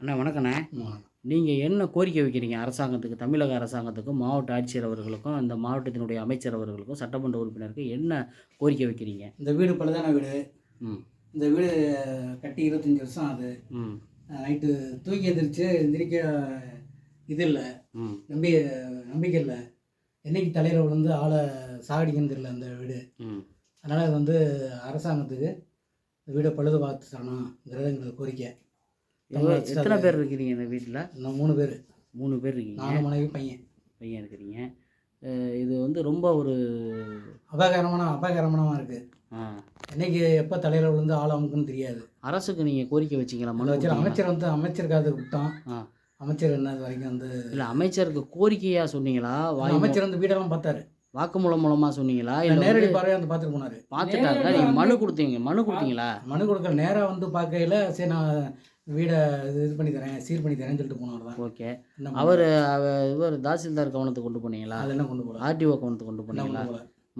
அண்ணா வணக்கண்ணே நீங்கள் என்ன கோரிக்கை வைக்கிறீங்க? அரசாங்கத்துக்கு தமிழக அரசாங்கத்துக்கும் மாவட்ட ஆட்சியர் அவர்களுக்கும் இந்த மாவட்டத்தினுடைய அமைச்சர் அவர்களுக்கும் சட்டமன்ற உறுப்பினருக்கு என்ன கோரிக்கை வைக்கிறீங்க? இந்த வீடு பழுதான வீடு. ம். இந்த வீடு கட்டி இருபத்தஞ்சி வருஷம் ஆகுது. ம். நைட்டு தூக்கி எந்திரிச்சு எந்திரிக்க இது இல்லை. ம். நம்பி நம்பிக்கை இல்லை. என்னைக்கு தலையில் விழுந்து ஆளை சாகடிக்கணும் தெரியல இந்த வீடு. ம். அதனால் இது வந்து அரசாங்கத்துக்கு இந்த வீடை பழுது பார்த்து தரணுங்கிறது எங்களுக்கு கோரிக்கை. எத்தனை பேர் இருக்கிறீங்க இந்த வீட்டில் இன்னும் மூணு பேர். மூணு பேர் இருக்கீங்க. நாலு மனைவி பையன். பையன் இருக்கிறீங்க. இது வந்து ரொம்ப ஒரு அபாயகரமான அபாயகரமானமாக இருக்குது என்னைக்கு எப்போ தலையில் விழுந்து ஆள் அமுக்குன்னு தெரியாது. அரசுக்கு நீங்கள் கோரிக்கை வச்சிங்களா? மனு வச்சு கொடுத்தீங்களா? அமைச்சர் வந்து அமைச்சர் காதுக்கு விட்டோம் ஆ. அமைச்சர் என்ன வரைக்கும் வந்து இல்லை அமைச்சருக்கு கோரிக்கையாக சொன்னீங்களா? அமைச்சர் வந்து வீடெல்லாம் பார்த்தாரு. வாக்குமூலம் மூலமாக சொன்னீங்களா? இல்லை நேரடி பார்வையாக வந்து பார்த்துட்டு போனாரு. பார்த்துட்டாங்க நீங்கள் மனு கொடுத்தீங்க மனு கொடுத்தீங்களா? மனு கொடுக்க நேராக வந்து பார்க்கையில சரி நான் வீடை இது இது பண்ணி தரேன் சீர் பண்ணி தரேன்னு சொல்லிட்டு போனவர் தான். ஓகே. அவர் இவர் தாசில்தார் கவனத்துக்கு கொண்டு போனீங்களா? அதெல்லாம் கொண்டு போகல ஆர்டிஓ கவனத்துக்கு கொண்டு போனீங்களா?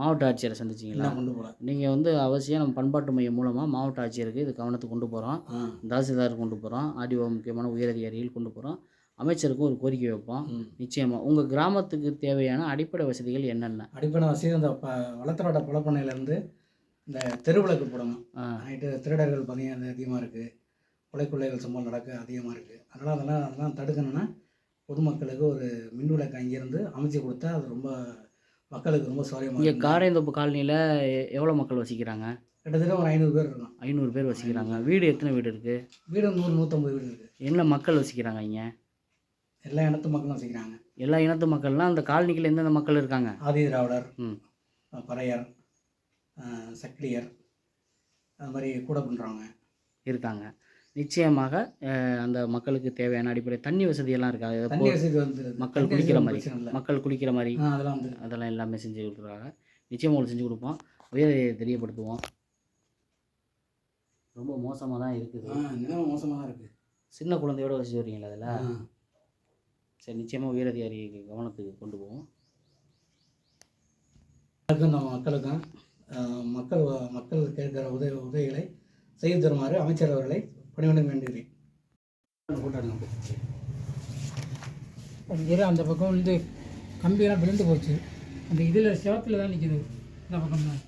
மாவட்ட ஆட்சியரை சந்திச்சிங்களா? கொண்டு போகல நீங்கள் வந்து அவசியம் நம்ம பண்பாட்டு மையம் மூலமாக மாவட்ட ஆட்சியருக்கு இது கவனத்துக்கு கொண்டு போகிறோம் தாசில்தார் கொண்டு போகிறோம் ஆர்டிஓ முக்கியமான உயரதிகாரிகள் கொண்டு போகிறோம் அமைச்சருக்கும் ஒரு கோரிக்கை வைப்போம். நிச்சயமாக உங்கள் கிராமத்துக்கு தேவையான அடிப்படை வசதிகள் என்னென்ன? அடிப்படை வசதி அந்த ப வளர்த்தரோட புலப்பண்ணையிலேருந்து இந்த தெருவிளக்கு போடணும். நைட்டு திருடர்கள் பார்த்தீங்கன்னா அதிகமாக இருக்குது கொலை கொள்ளைகள் சம்பவம் நடக்க அதிகமாக இருக்குது அதனால் அதெல்லாம் அதெல்லாம் தடுக்கணும்னா பொதுமக்களுக்கு ஒரு மின் விளக்கு அங்கேருந்து அமைச்சு கொடுத்தா அது ரொம்ப மக்களுக்கு ரொம்ப சௌரியமாக இங்கே காரைந்தோப்பு காலனியில் எவ்வளோ மக்கள் வசிக்கிறாங்க? கிட்டத்தட்ட ஒரு ஐநூறு பேர் இருக்கும். ஐநூறு பேர் வசிக்கிறாங்க. வீடு எத்தனை வீடு இருக்குது வீடு நூறு நூற்றம்பது வீடு இருக்குது என்ன மக்கள் வசிக்கிறாங்க இங்கே? எல்லா இனத்து மக்களும் வசிக்கிறாங்க எல்லா இனத்து மக்கள்லாம் அந்த காலனிக்குள்ள எந்தெந்த மக்கள் இருக்காங்க? ஆதி திராவிடர் பறையர் சக்கிலியர் அது மாதிரி கூட பண்ணுறவங்க இருக்காங்க. நிச்சயமாக அந்த மக்களுக்கு தேவையான அடிப்படை தண்ணி வசதியெல்லாம் இருக்கா? இதை தண்ணி வசதி வந்து மக்கள் வசதி மாதிரி. மக்கள் குளிக்கிற மாதிரி. அதெல்லாம் வந்து அதெல்லாம் எல்லாமே செஞ்சு கொடுக்குறாங்க. நிச்சயமாக உங்களுக்கு செஞ்சு கொடுப்போம். உயரை தெரியப்படுத்துவோம். ரொம்ப மோசமாக தான் இருக்குது மோசமாக தான் இருக்குது சின்ன குழந்தையோட வச்சு வரீங்களா அதில்? சரி நிச்சயமாக உயரதிகாரி கவனத்துக்கு கொண்டு போவோம். மக்களுக்கும் நம்ம மக்களுக்கும் மக்கள் மக்கள் கேட்கிற உதவி உதவிகளை செய்து தருமாறு அமைச்சர் அவர்களை பணிவுடன் வேண்டுகிறேன். கூட்டாடுங்க அந்த பக்கம் வந்து கம்பியெல்லாம் விழுந்து போச்சு. அந்த இதில் சிவத்தில் தான் நிற்கிது இந்த பக்கம் தான்.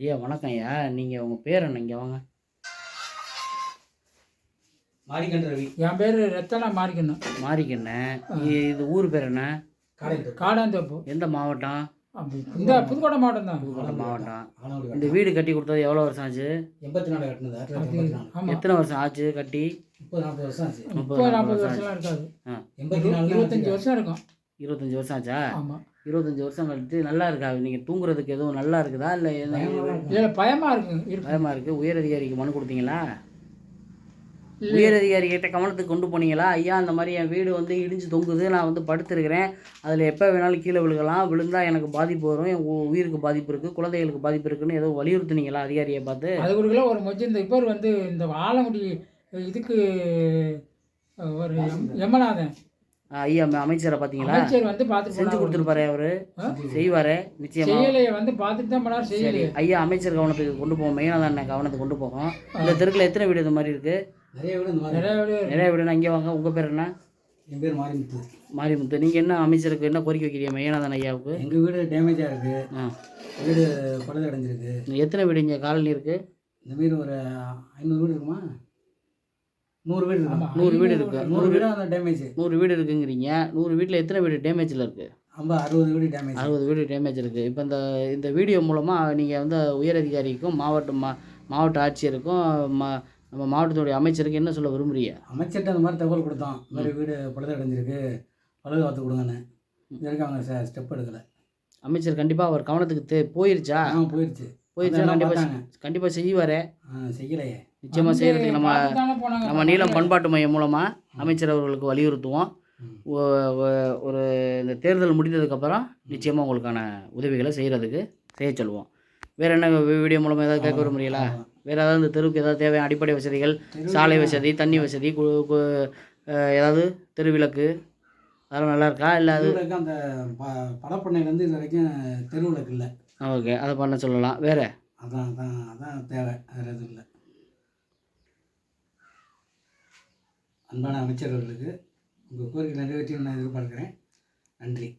ஐயா வணக்கம் ஐயா. நீங்கள் உங்கள் பேர் என்ன? இங்கே வாங்க. மாரிகண்ட ரவி. என் பேர் ரத்தனா மாறிக்கணும் மாறிக்கண்ணே இது ஊர் பேர் என்ன? காடாந்தோப்பு எந்த மாவட்டம்? இந்த புதுக்கோட்டை மாவட்டம் தான். புதுக்கோட்டை மாவட்டம். இந்த வீடு கட்டி கொடுத்தது எவ்வளோ வருஷம் ஆச்சு? எண்பத்தி நாலு கட்டினது எத்தனை வருஷம் ஆச்சு கட்டி? முப்பது நாற்பது வருஷம் ஆச்சு. முப்பது நாற்பது நாற்பது வருஷம் வருஷம்லாம் இருக்காது. ஆ. எண்பத்தி நாலு இருபத்தஞ்சி வருஷம் இருக்கும். இருபத்தஞ்சி வருஷம் ஆச்சா? ஆமாம் இருபத்தஞ்சி வருஷம் கழித்து நல்லா இருக்கா? நீங்கள் தூங்குறதுக்கு எதுவும் நல்லா இருக்குதா? இல்லை இல்லை பயமாக இருக்கு. இருக்கு. பயமாக இருக்குது உயர் அதிகாரிக்கு மனு கொடுத்தீங்களா? உயர் அதிகாரி கிட்ட கவனத்துக்கு கொண்டு போனீங்களா ஐயா அந்த மாதிரி என் வீடு வந்து இடிஞ்சு தொங்குது நான் வந்து படுத்திருக்கிறேன் அதில் எப்போ வேணாலும் கீழே விழுகலாம் விழுந்தா எனக்கு பாதிப்பு வரும் என் உயிருக்கு பாதிப்பு இருக்குது குழந்தைகளுக்கு பாதிப்பு இருக்குன்னு ஏதோ வலியுறுத்துனீங்களா அதிகாரியை பார்த்து அது ஒரு ஒரு மொஜி இந்த இப்போ வந்து இந்த ஆலங்குடி இதுக்கு ஒரு எம்- எமநாதன் ஆ, ஐயா அம- அமைச்சரை பார்த்தீங்களா அமைச்சர் வந்து பார்த்துட்டு செஞ்சு. கொடுத்துருப்பாரு அவரு? செய்வாரு நிச்சயமா. செய்யலையே வந்து பார்த்துட்டு தான் சரி செய்யலையே. ஐயா அமைச்சர் கவனத்துக்கு கொண்டு போவோம். மெயினாக தான் கவனத்துக்கு கொண்டு போகும் இந்த தெருக்கில் எத்தனை வீடு இந்த மாதிரி இருக்குது நிறைய வீடு நிறைய வீடு. நிறைய வீடுனா இங்கே வாங்க உங்கள் பேர் என்ன? என் பேர் மாரிமுத்து. மாரிமுத்து. நீங்கள் என்ன அமைச்சருக்கு என்ன கோரிக்கை வைக்கிறீங்க? மெயினாதான் ஐயாவுக்கு? எங்கள் வீடு டேமேஜாக இருக்குது வீடு பழுது அடைஞ்சிருக்கு எத்தனை வீடு இங்கே? காலனி இருக்குது இந்த வீடு ஒரு ஐநூறு வீடு இருக்குமா? நூறு வீடு ஆமா. இருக்கும் நூறு வீடு இருக்கு. நூறு வீடு அந்த டேமேஜ் நூறு வீடு இருக்குங்கிறீங்க. நூறு வீட்டில் எத்தனை வீடு டேமேஜில் இருக்குது ஐம்பது அறுபது வீடு டேமேஜ் அறுபது வீடு டேமேஜ் இருக்குது இப்போ இந்த இந்த வீடியோ மூலமாக நீங்கள் வந்து உயர் அதிகாரிக்கும் மாவட்ட மா மாவட்ட ஆட்சியருக்கும் மா நம்ம மாவட்டத்துடைய அமைச்சருக்கு என்ன சொல்ல விரும்புறீங்க? அமைச்சர்கிட்ட அந்த மாதிரி தகவல் கொடுத்தோம். இந்த மாதிரி வீடு பழுது அடைஞ்சிருக்கு. பழுது பார்த்து கொடுங்கன்னு. இது வரைக்கும் அவங்க ஸ்டெப் எடுக்கலை. அமைச்சர் கண்டிப்பாக அவர் கவனத்துக்கு போயிருச்சா? ஆ போயிடுச்சு கண்டிப்பாக. கண்டிப்பாக செய்வாரே. செய்யலையே. நிச்சயமாக செய்கிறதுக்கு நம்ம. நம்ம நீளம் பண்பாட்டு மையம் மூலமாக அமைச்சர் அவர்களுக்கு வலியுறுத்துவோம். ஒரு இந்த தேர்தல் முடிந்ததுக்கப்புறம் நிச்சயமாக உங்களுக்கான உதவிகளை செய்கிறதுக்கு செய்ய சொல்லுவோம் வேறு என்ன வீடியோ மூலமாக ஏதாவது கேட்க விரும்புறீங்களா? வேறு ஏதாவது இந்த தெருவுக்கு ஏதாவது தேவையான அடிப்படை வசதிகள் சாலை வசதி தண்ணி வசதி ஏதாவது தெருவிளக்கு அதெல்லாம் நல்லா இருக்கா? இல்லை அது அந்த படப்பண்ணையிலேருந்து இது வரைக்கும் தெருவிளக்கு இல்லை. ஓகே அதை பண்ண சொல்லலாம். வேறு? அதான் அதான் அதான் தேவை. வேறு எதுவும் இல்லை. அன்பான அமைச்சர்களுக்கு உங்கள் கோரிக்கை நிறைவேற்றி நான் எதிர்பார்க்குறேன். நன்றி.